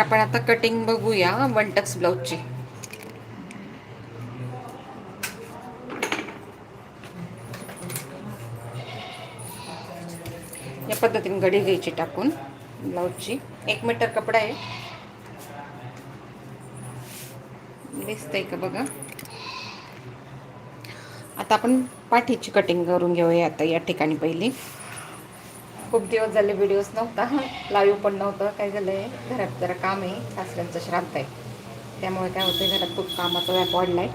आपण आता कटिंग बघूया वन टक्स ब्लाऊजची या पद्धतीने गडी घ्यायची टाकून ब्लाऊजची एक मीटर कपडा आहे. दिसतंय का बघा? आता आपण पाठीची कटिंग करून घेऊया आता या ठिकाणी पहिली. खूप दिवस झाले व्हिडिओज नव्हता. लाईव्ह पण नव्हतं. काय झालं आहे घरात जरा काम आहे. सासऱ्यांचं श्राद्ध आहे. त्यामुळे काय होतं घरात खूप कामाचा व्याप वाढला आहे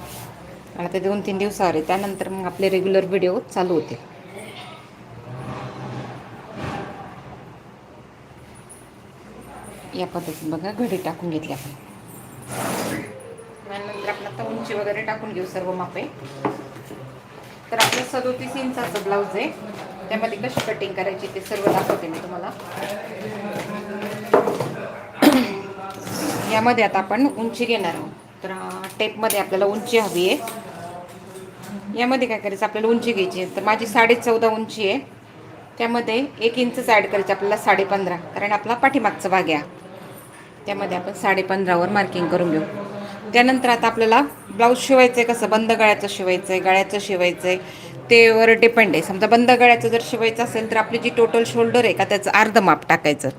आणि ते दोन तीन दिवसावर आहे. त्यानंतर मग आपले रेग्युलर व्हिडिओ चालू होते या पद्धतीने बघा घडी टाकून घेतली आपण. त्यानंतर आपण आता उंची वगैरे टाकून घेऊ सर्व मापे. तर आपलं सदोतीस इंचाचं ब्लाऊज आहे. त्यामध्ये कशी कटिंग करायची ते सर्व दाखवते मी तुम्हाला. यामध्ये आता आपण उंची घेणार आहोत. तर टेपमध्ये आपल्याला उंची हवी आहे. यामध्ये काय करायचं? आपल्याला उंची घ्यायची आहे. तर माझी साडे चौदा उंची आहे. त्यामध्ये एक इंचच ॲड करायचं आपल्याला साडे पंधरा कारण आपला पाठीमागचा भाग आहे त्यामध्ये आपण साडे पंधरावर मार्किंग करून घेऊ. त्यानंतर आता आपल्याला ब्लाऊज शिवायचं आहे कसं? बंद गळ्याचं शिवायचं आहे गळ्याचं शिवायचं आहे ते वर डिपेंड आहे. समजा बंद गळ्याचं जर शिवायचं असेल तर आपली जी टोटल शोल्डर आहे का त्याचं अर्ध माप टाकायचं.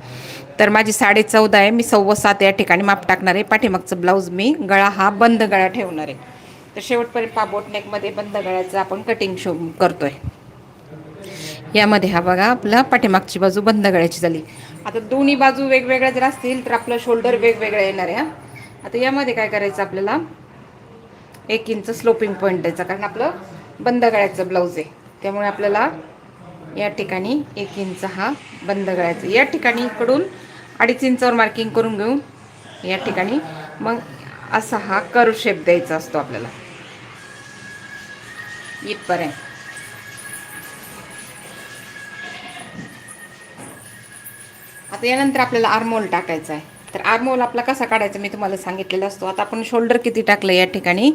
तर माझी साडे चौदा आहे मी सव्वा सात या ठिकाणी माप टाकणार आहे. पाठीमागचं ब्लाऊज मी गळा हा बंद गळा ठेवणार आहे. तर शेवटपर्यंत पाबोटनेकमध्ये बंद गळ्याचं आपण कटिंग शो करतोय. यामध्ये हा बघा आपला पाठीमागची बाजू बंद गळ्याची झाली. आता दोन्ही बाजू वेगवेगळ्या जर असतील तर आपलं शोल्डर वेगवेगळं येणार आहे हा. आता यामध्ये काय करायचं आपल्याला? एक इंच स्लोपिंग पॉईंट द्यायचा. कारण आपलं बंद गळ्याचं ब्लाऊज आहे. त्यामुळे आपल्याला या ठिकाणी एक इंच हा बंद गळ्याचा या ठिकाणी इकडून अडीच इंचावर मार्किंग करून घेऊन या ठिकाणी मग असा हा कर्व शेप द्यायचा असतो आपल्याला. इथपर्यंत. आता यानंतर आपल्याला आर्मोल टाकायचा आहे. तर आर्मोल आपला कसा काढायचा मी तुम्हाला सांगितलेला असतो. आता आपण शोल्डर किती टाकलं या ठिकाणी?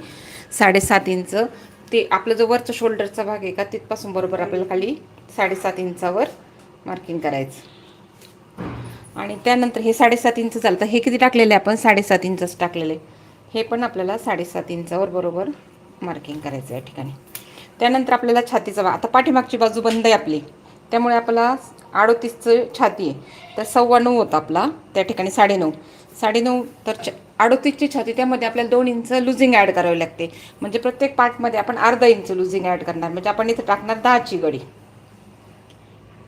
साडेसात इंच. ते आपलं जो वरचा शोल्डरचा भाग आहे का तिथपासून बरोबर आपल्याला खाली साडेसात इंचावर मार्किंग करायचं. आणि त्यानंतर हे साडेसात इंच झालं तर हे किती टाकलेलं आहे आपण? साडेसात इंचच टाकलेले. हे पण आपल्याला साडेसात इंचावर बरोबर मार्किंग करायचं या ठिकाणी. त्यानंतर आपल्याला छातीचा भाग आता पाठीमागची बाजू बंद आहे आपली. त्यामुळे आपल्याला अडोतीसचं छाती आहे. तर सव्वा नऊ होता आपला. त्या ठिकाणी साडेनऊ. साडेनऊ तर अडोतीसची छाती त्यामध्ये आपल्याला दोन इंच लुझिंग ॲड करावी लागते. म्हणजे प्रत्येक पार्टमध्ये आपण अर्धा इंच लुझिंग ॲड करणार. म्हणजे आपण इथं टाकणार दहाची गडी.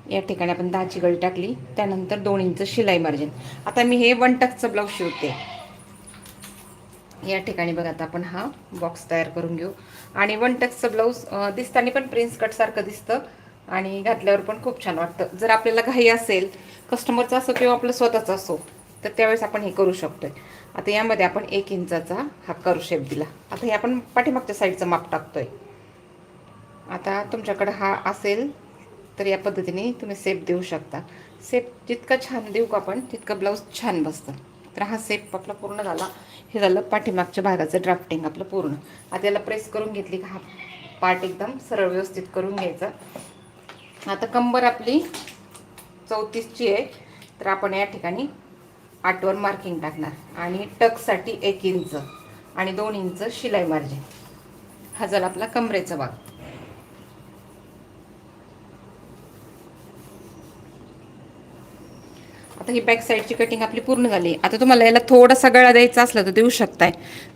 या ठिकाणी आपण दहाची गळी टाकली. त्यानंतर दोन इंच शिलाई मार्जिन आता मी हे वन टकचं ब्लाऊज शिवते. या ठिकाणी बघा आता आपण हा बॉक्स तयार करून घेऊ. आणि वन टक्सचं ब्लाऊज दिसताना पण प्रिन्स कटसारखं दिसतं. आणि घातल्यावर पण खूप छान वाटतं. जर आपल्याला घाई असेल कस्टमरचं असो किंवा आपलं स्वतःचं असो तर त्यावेळेस आपण हे करू शकतो आता यामध्ये आपण एक इंचाचा हा करू शेप दिला. आता हे आपण पाठीमागच्या साईडचं माप टाकतोय. आता तुमच्याकडं हा असेल तर या पद्धतीने तुम्ही सेप देऊ शकता. सेप जितका छान देऊ का आपण तितकं ब्लाऊज छान बसतं. तर हा सेप आपला पूर्ण झाला. हे झालं पाठीमागच्या भागाचं ड्राफ्टिंग आपलं पूर्ण. आता याला प्रेस करून घेतली का हा पार्ट एकदम सरळ व्यवस्थित करून घ्यायचा. आता कंबर आपली चौतीसची आहे. तर आपण या ठिकाणी आठवर मार्किंग टाकणार. आणि टकसाठी एक इंच आणि दोन इंच शिलाई मार्जिन हा झाला आपला कमरेचा भाग. आता ही बॅक साईडची कटिंग आपली पूर्ण झाली. आता तुम्हाला याला थोडासा गळा द्यायचा असला तर देऊ शकताय.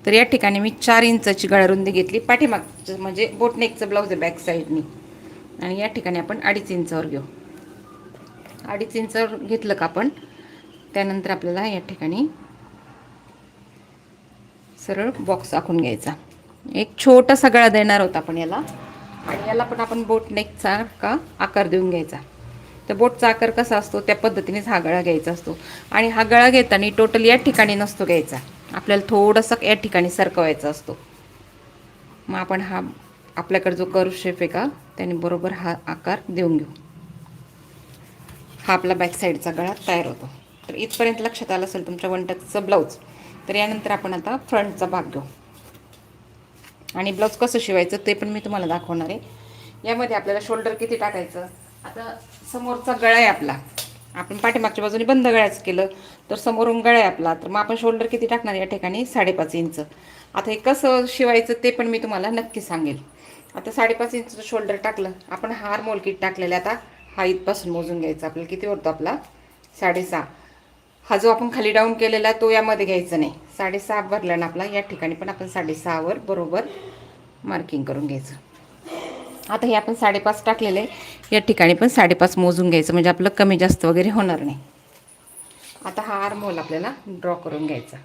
तर या ठिकाणी मी चार इंचाची गळा रुंदी घेतली. पाठीमागचं म्हणजे बोटनेकचं ब्लाऊज आहे बॅक साईडनी आणि या ठिकाणी आपण अडीच इंचावर घेऊ. अडीच इंचावर घेतलं का आपण? त्यानंतर आपल्याला या ठिकाणी सरळ बॉक्स आखून घ्यायचा. एक छोटासा गळा देणार होता आपण याला. आणि याला पण आपण बोट नेकचा का आकार देऊन घ्यायचा. तर बोटचा आकार कसा असतो? त्या पद्धतीनेच हा गळा घ्यायचा असतो. आणि हा गळा घेताना टोटल या ठिकाणी नसतो घ्यायचा. आपल्याला थोडंसं या ठिकाणी सरकवायचा असतो. मग आपण हा आपल्याकडे जो कर्व शेप आहे का त्याने बरोबर हा आकार देऊन घेऊ. हा आपला बॅक साईडचा गळा तयार होतो. तर इथपर्यंत लक्षात आलं असेल तुमच्या वनटकचं ब्लाऊज. तर यानंतर आपण आता फ्रंटचा भाग घेऊ. आणि ब्लाऊज कसं शिवायचं ते पण मी तुम्हाला दाखवणार आहे. यामध्ये आपल्याला शोल्डर किती टाकायचं? आता समोरचा गळा आहे आपला. आपण पाठीमागच्या बाजूने बंद गळ्याचं केलं तर समोरून गळा आहे आपला. तर मग आपण शोल्डर किती टाकणार या ठिकाणी? साडेपाच इंच. आता हे कसं शिवायचं ते पण मी तुम्हाला नक्की सांगेल. आता साडेपाच इंचचं शोल्डर टाकलं. आपण हार मोलकीट टाकलेलं आता. हा इथपासून मोजून घ्यायचं. आपल्याला किती होतो आपला? साडेसहा. हा जो आपण खाली डाऊन केलेला तो यामध्ये घ्यायचा नाही. साडेसहा भरला ना आपला या ठिकाणी पण आपण साडेसहावर बरोबर मार्किंग करून घ्यायचं. आता हे आपण साडेपाच टाकलेलं आहे. या ठिकाणी पण साडेपाच मोजून घ्यायचं म्हणजे आपलं कमी जास्त वगैरे होणार नाही. आता हा आर्मोल आपल्याला ड्रॉ करून घ्यायचा.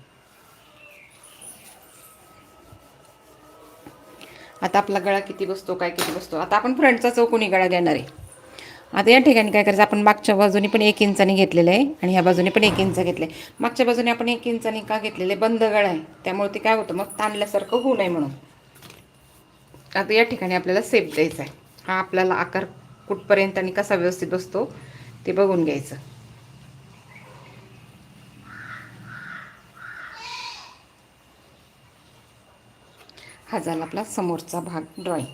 आता आपला गळा किती बसतो काय किती बसतो आता आपण फ्रंटचा चौकोनी गळा घेणार आहे. आता या ठिकाणी काय करायचं आपण मागच्या बाजूने पण एक इंचाने घेतलेलं आहे आणि ह्या बाजूने पण एक इंच घेतलं आहे मागच्या बाजूने आपण एक इंचाने का घेतलेलं? आहे बंद गळा आहे. त्यामुळे ते काय होतं मग ताणल्यासारखं होऊ नये म्हणून. आता या ठिकाणी आपल्याला सेप द्यायचा आहे. हा आपल्याला आकार कुठपर्यंत आणि कसा व्यवस्थित बसतो ते बघून घ्यायचं. हा झाला आपला समोरचा भाग ड्रॉईंग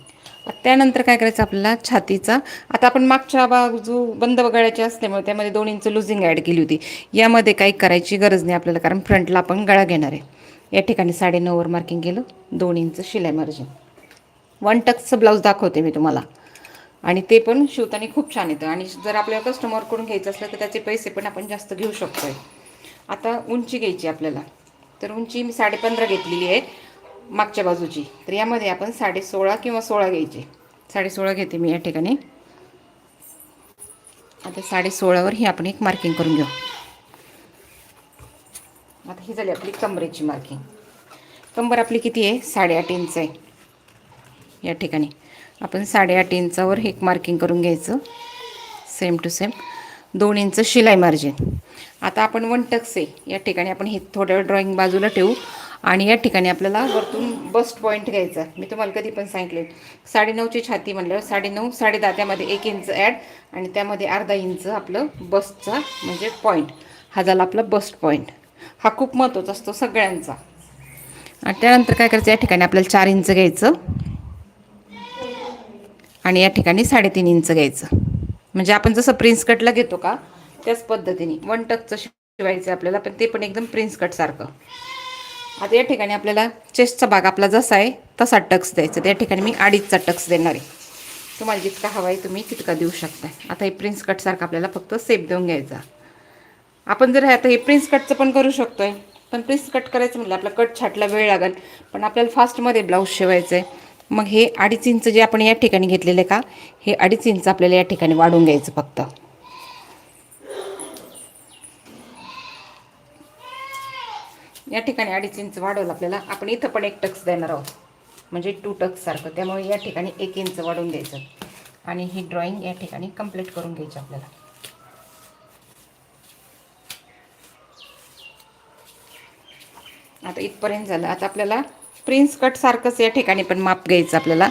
त्यानंतर काय करायचं आपल्याला? छातीचा. आता आपण मागच्या बाजू बंद वगळ्याची असल्यामुळे त्यामध्ये दोन इंच लुझिंग ॲड केली होती. यामध्ये काही करायची गरज नाही आपल्याला कारण फ्रंटला आपण गळा घेणार आहे. या ठिकाणी साडे नऊवर मार्किंग केलं. दोन इंच शिलाई मार्जिन वन टक्सचं ब्लाऊज दाखवते मी तुम्हाला. आणि ते पण शिवताना खूप छान येतं. आणि जर आपल्याला कस्टमरकडून घ्यायचं असलं तर त्याचे पैसे पण आपण जास्त घेऊ शकतो आहे आता उंची घ्यायची आपल्याला. तर उंची मी साडेपंधरा घेतलेली आहे. मागच्या बाजूची. तर यामध्ये आपण साडे सोळा किंवा सोळा घ्यायचे. साडे सोळा घेते मी या ठिकाणी. आता साडे सोळावर ही आपण एक मार्किंग करून घेऊ. आता ही झाली आपली कमरेची मार्किंग कंबर आपली किती आहे? साडेआठ इंच आहे. या ठिकाणी. आपण साडेआठ इंचावर एक मार्किंग करून घ्यायचं. सेम टू सेम दोन इंच शिलाई मार्जिन आता आपण वन टक्स आहे. या ठिकाणी आपण हे थोड्या ड्रॉईंग बाजूला ठेवू. आणि या ठिकाणी आपल्याला वरतून बस्ट पॉईंट घ्यायचा मी तुम्हाला कधी पण सांगितले साडेनऊची छाती म्हणल्यावर साडेनऊ साडे दहा त्यामध्ये एक इंच ॲड आणि त्यामध्ये अर्धा इंच आपलं बसचा म्हणजे पॉईंट हा झाला आपला बस्ट पॉईंट हा खूप महत्त्वाचा असतो सगळ्यांचा. आणि त्यानंतर काय करायचं या ठिकाणी आपल्याला चार इंच घ्यायचं आणि या ठिकाणी साडेतीन इंच घ्यायचं. म्हणजे आपण जसं प्रिन्स कटला घेतो का त्याच पद्धतीने. वन टकचं शिवायचं आपल्याला पण ते पण एकदम प्रिन्स कटसारखं आता या ठिकाणी आपल्याला चेस्टचा भाग आपला जसा आहे तसा टक्स द्यायचा. त्या ठिकाणी मी अडीचचा टक्स देणार आहे. तुम्हाला जितका हवा आहे तुम्ही तितका देऊ शकता आता हे प्रिन्स कटसारखं आपल्याला फक्त सेप देऊन घ्यायचा. आपण जर आता हे प्रिन्स कटचं पण करू शकतो आहे पण प्रिन्स कट करायचं म्हटलं आपला कट छाटला वेळ लागेल. पण आपल्याला फास्टमध्ये ब्लाऊज शिवायचं आहे मग हे अडीच इंच जे आपण या ठिकाणी घेतलेलं आहे का हे अडीच इंच आपल्याला या ठिकाणी वाढून घ्यायचं फक्त. या ठिकाणी अडीच इंच वाढवलं आपल्याला. आपण इथं पण एक टक्स देणार आहोत. म्हणजे टू टक्ससारखं त्यामुळे या ठिकाणी एक इंच वाढवून द्यायचं. आणि ही ड्रॉइंग या ठिकाणी कंप्लीट करून घ्यायची आपल्याला. आता इथपर्यंत झालं. आता आपल्याला प्रिन्स कटसारखंच या ठिकाणी पण माप घ्यायचं आपल्याला.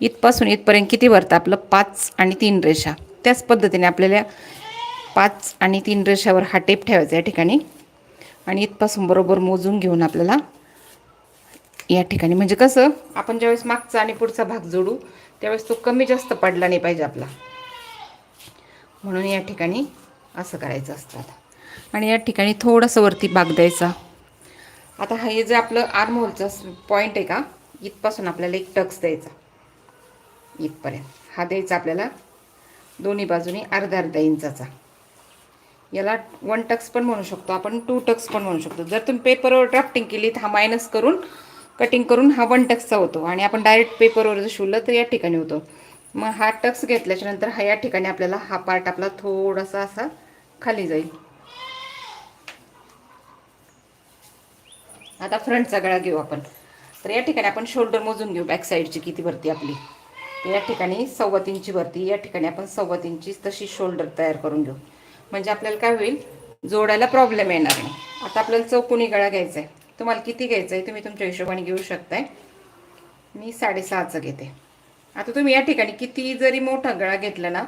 इथपासून इथपर्यंत किती भरतं आपलं पाच आणि तीन रेषा. त्याच पद्धतीने आपल्याला पाच आणि तीन रेषावर हा टेप ठेवायचा या ठिकाणी. आणि इथपासून बरोबर मोजून घेऊन आपल्याला या ठिकाणी. म्हणजे कसं आपण ज्यावेळेस मागचा आणि पुढचा भाग जोडू त्यावेळेस तो कमी जास्त पडला नाही पाहिजे आपला. म्हणून या ठिकाणी असं करायचं असतं आता. आणि या ठिकाणी थोडंसं वरती भाग द्यायचा. आता हे जे आपलं आर्महोलचा पॉईंट आहे का इथपासून आपल्याला एक टक्स द्यायचा. इथपर्यंत. हा द्यायचा आपल्याला दोन्ही बाजूनी अर्धा अर्धा इंचाचा. याला वन टक्स पण म्हणू शकतो. आपण टू टक्स पण म्हणू शकतो. जर तुम्ही पेपरवर ड्राफ्टिंग केली तर हा मायनस करून कटिंग करून हा वन टक्सचा होतो. आणि आपण डायरेक्ट पेपरवर जर शिवलं तर या ठिकाणी होतो. मग हा टक्स घेतल्याच्या नंतर हा या ठिकाणी आपल्याला हा पार्ट आपला थोडासा असा खाली जाईल. आता फ्रंटचा गळा घेऊ आपण. तर या ठिकाणी आपण शोल्डर मोजून घेऊ. बॅक साईडची किती भरती आपली? तर या ठिकाणी सव्वा तीनची भरती. या ठिकाणी आपण सव्वा तीनची तशी शोल्डर तयार करून घेऊ. म्हणजे आपल्याला काय होईल? जोडायला प्रॉब्लेम येणार नाही. आता आपल्याला चौकोनी गळा घ्यायचा आहे तुम्हाला किती घ्यायचं आहे तुम्ही तुमच्या हिशोबाने घेऊ शकताय. मी साडेसहाचं घेते. आता तुम्ही या ठिकाणी किती जरी मोठा गळा घेतला ना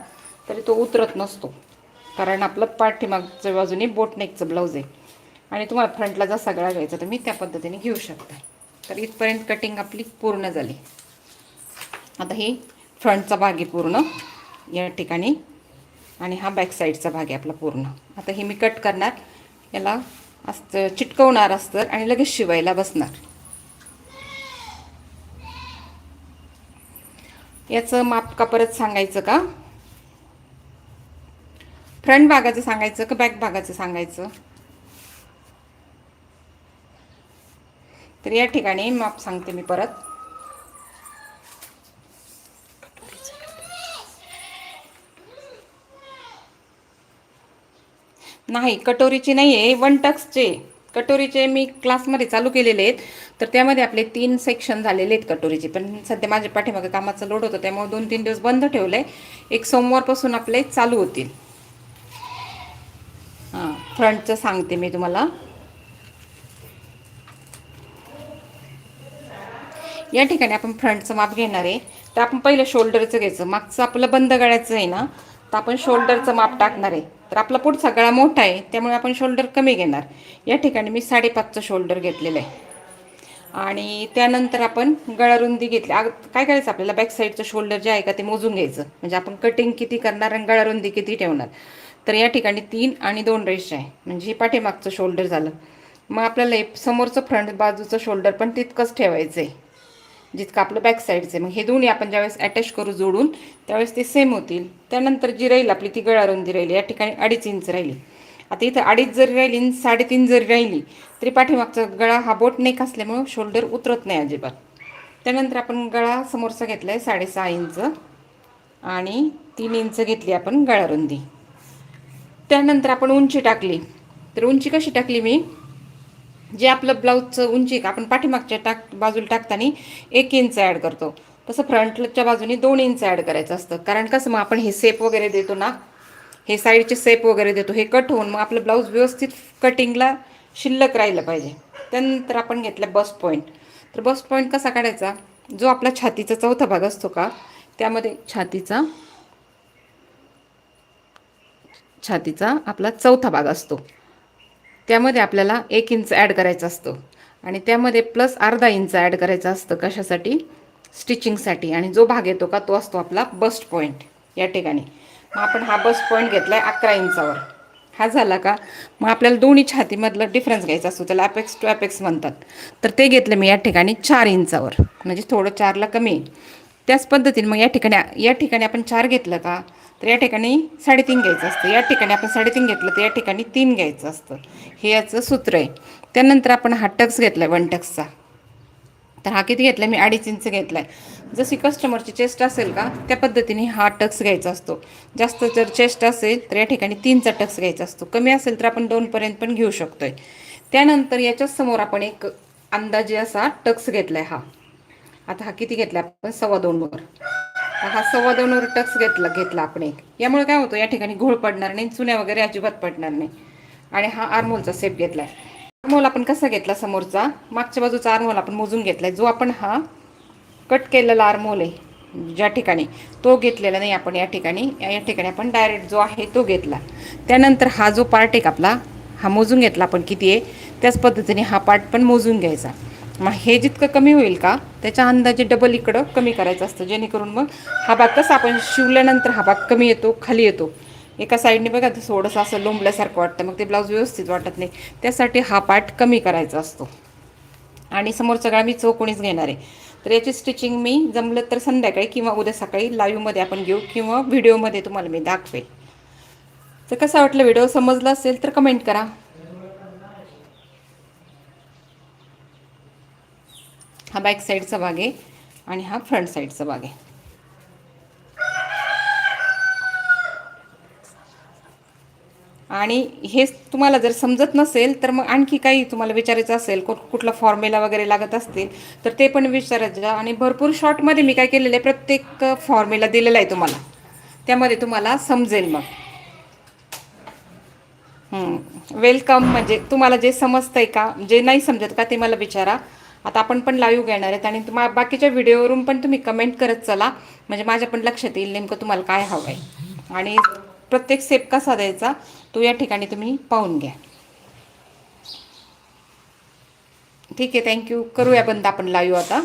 तरी तो उतरत नसतो. कारण आपलं पाठीमागच्या बाजूने बोटनेकचं ब्लाऊज आहे. आणि तुम्हाला फ्रंटला जसा गळा घ्यायचा तुम्ही त्या पद्धतीने घेऊ शकता तर इथपर्यंत कटिंग आपली पूर्ण झाली. आता ही फ्रंटचा भाग आहे पूर्ण. या ठिकाणी आणि हा बॅक साईडचा भाग आहे आपला पूर्ण. आता हे मी कट करणार. याला असतं चिटकवणार असतं आणि लगेच शिवायला बसणार. याचं माप का परत सांगायचं का? फ्रंट भागाचं सांगायचं का बॅक भागाचं सांगायचं? तर या ठिकाणी माप सांगते मी परत. नाही कटोरीची नाही आहे वन टक्सचे कटोरीचे मी क्लासमध्ये चालू केलेले आहेत. तर त्यामध्ये आपले तीन सेक्शन झालेले आहेत कटोरीचे. पण सध्या माझ्या पाठीमागे कामाचं लोड होतं त्यामुळे दोन तीन दिवस बंद ठेवलं आहे एक सोमवारपासून आपले चालू होतील. हां फ्रंटचं सांगते मी तुम्हाला. या ठिकाणी आपण फ्रंटचं माप घेणार आहे. तर आपण पहिलं शोल्डरचं घ्यायचं. मागचं आपलं बंद गळ्याचं आहे ना. तर आपण शोल्डरचं माप टाकणार आहे. तर आपला पुढचा गळा मोठा आहे त्यामुळे आपण शोल्डर कमी घेणार. या ठिकाणी मी साडेपाचचं शोल्डर घेतलेलं आहे. आणि त्यानंतर आपण गळारुंदी घेतली. अग काय करायचं आपल्याला? बॅक साईडचं शोल्डर जे आहे का ते मोजून घ्यायचं. म्हणजे आपण कटिंग किती करणार आणि गळारुंदी किती ठेवणार? तर या ठिकाणी तीन आणि दोन रेषा आहे. म्हणजे हे पाठीमागचं शोल्डर झालं. मग आपल्याला समोरचं फ्रंट बाजूचं शोल्डर पण तितकंच ठेवायचं आहे जितकं आपलं बॅक साईडचं आहे. मग हे दोन्ही आपण ज्यावेळेस अटॅच करू जोडून त्यावेळेस ते सेम होतील. त्यानंतर जी राहील आपली ती गळारुंदी राहिली. या ठिकाणी अडीच इंच राहिली. आता इथं अडीच जरी राहिली आणि साडेतीन जरी राहिली तरी पाठीमागचा गळा हा बोट नेक असल्यामुळं शोल्डर उतरत नाही अजिबात. त्यानंतर आपण गळा समोरचा घेतला आहे साडेसहा इंच आणि तीन इंच घेतली आपण गळारुंदी त्यानंतर आपण उंची टाकली. तर उंची कशी टाकली मी? जे आपलं ब्लाऊजचं उंची का आपण पाठीमागच्या टाक बाजूला टाकताना एक इंच ॲड करतो. तसं फ्रंटच्या बाजूने दोन इंच ॲड करायचं असतं. कारण कसं मग आपण हे सेप वगैरे देतो ना हे साईडचे सेप वगैरे देतो हे कट होऊन मग आपलं ब्लाऊज व्यवस्थित कटिंगला शिल्लक राहिलं पाहिजे. त्यानंतर आपण घेतलं बस्ट पॉईंट तर बस्ट पॉईंट कसा काढायचा? जो आपला छातीचा चौथा भाग असतो का त्यामध्ये छातीचा छातीचा आपला चौथा भाग असतो. त्यामध्ये आपल्याला एक इंच ॲड करायचं असतं. आणि त्यामध्ये प्लस अर्धा इंच ॲड करायचं असतं कशासाठी? स्टिचिंगसाठी आणि जो भाग येतो का तो असतो आपला बस्ट पॉईंट या ठिकाणी. मग आपण हा बस्ट पॉईंट घेतला आहे अकरा इंचावर हा झाला का? मग आपल्याला दोन्ही छातीमधलं डिफरन्स घ्यायचा असतो. त्याला ॲपेक्स टू ॲपेक्स म्हणतात. तर ते घेतलं मी या ठिकाणी चार इंचावर म्हणजे थोडं चारला कमी. त्याच पद्धतीने मग या ठिकाणी या ठिकाणी आपण चार घेतलं का? तर या ठिकाणी साडेतीन घ्यायचं असतं. या ठिकाणी आपण साडेतीन घेतलं तर या ठिकाणी तीन घ्यायचं असतं. हे याचं सूत्र आहे. त्यानंतर आपण हा टक्स घेतला आहे वन टक्सचा. तर हा किती घेतला मी अडीच इंच घेतला आहे जशी कस्टमरची चेस्ट असेल का त्या पद्धतीने हा टक्स घ्यायचा असतो. जास्त जर चेस्ट असेल तर या ठिकाणी तीनचा टक्स घ्यायचा असतो. कमी असेल तर आपण दोनपर्यंत पण घेऊ शकतो आहे त्यानंतर याच्याच समोर आपण एक अंदाजे असा टक्स घेतला आहे हा. आता हा किती घेतला आपण? सव्वा दोनवर हा सव्वा दोनवर टक्स घेतला घेतला आपण एक. यामुळे काय होतं या ठिकाणी घोळ पडणार नाही चुन्या वगैरे अजिबात पडणार नाही. आणि हा आरमोलचा सेप घेतला आहे आरमोल आपण कसा घेतला समोरचा? मागच्या बाजूचा आरमोल आपण मोजून घेतला आहे जो आपण हा कट केलेला आरमोल आहे ज्या ठिकाणी तो घेतलेला नाही आपण या ठिकाणी. या ठिकाणी आपण डायरेक्ट जो आहे तो घेतला. त्यानंतर हा जो पार्ट आहे आपला हा मोजून घेतला आपण किती आहे? त्याच पद्धतीने हा पार्ट पण मोजून घ्यायचा. मग हे जितकं कमी होईल का त्याच्या अंदाजे डबल इकडं कमी करायचं असतं. जेणेकरून मग हा भाग कसा आपण शिवल्यानंतर हा भाग कमी येतो खाली येतो. एका साईडने बघा तर थोडंसं असं लोंबल्यासारखं वाटतं. मग ते ब्लाऊज व्यवस्थित वाटत नाही. त्यासाठी हा पार्ट कमी करायचा असतो. आणि समोरचा गळा मी चौकोणीच घेणार आहे. तर याची स्टिचिंग मी जमलं तर संध्याकाळी किंवा उद्या सकाळी लाईव्हमध्ये आपण घेऊ किंवा व्हिडिओमध्ये तुम्हाला मी दाखवेल. तर कसा वाटलं व्हिडिओ समजला असेल तर कमेंट करा. हा बॅक साईडचा भाग आहे आणि हा फ्रंट साईडचा भाग आहे. आणि हे तुम्हाला जर समजत नसेल तर मग आणखी काही तुम्हाला विचारायचं असेल कु कुठला फॉर्म्युला वगैरे लागत असतील तर ते पण विचारायचं आणि भरपूर शॉर्टमध्ये मी काय केलेलं आहे प्रत्येक फॉर्म्युला दिलेला आहे तुम्हाला. त्यामध्ये तुम्हाला समजेल मग. वेलकम म्हणजे तुम्हाला जे समजतंय का जे नाही समजत का ते मला विचारा. आता आपण पण लाईव्ह घेणार आहेत आणि तुम्हा बाकीच्या व्हिडिओवरून पण तुम्ही कमेंट करत चला. म्हणजे माझ्या पण लक्षात येईल नेमकं तुम्हाला काय हवं आहे आणि प्रत्येक सेप कसा द्यायचा तो या ठिकाणी तुम्ही पाहून घ्या. ठीक आहे थँक्यू करूया बंद आपण लाईव्ह आता.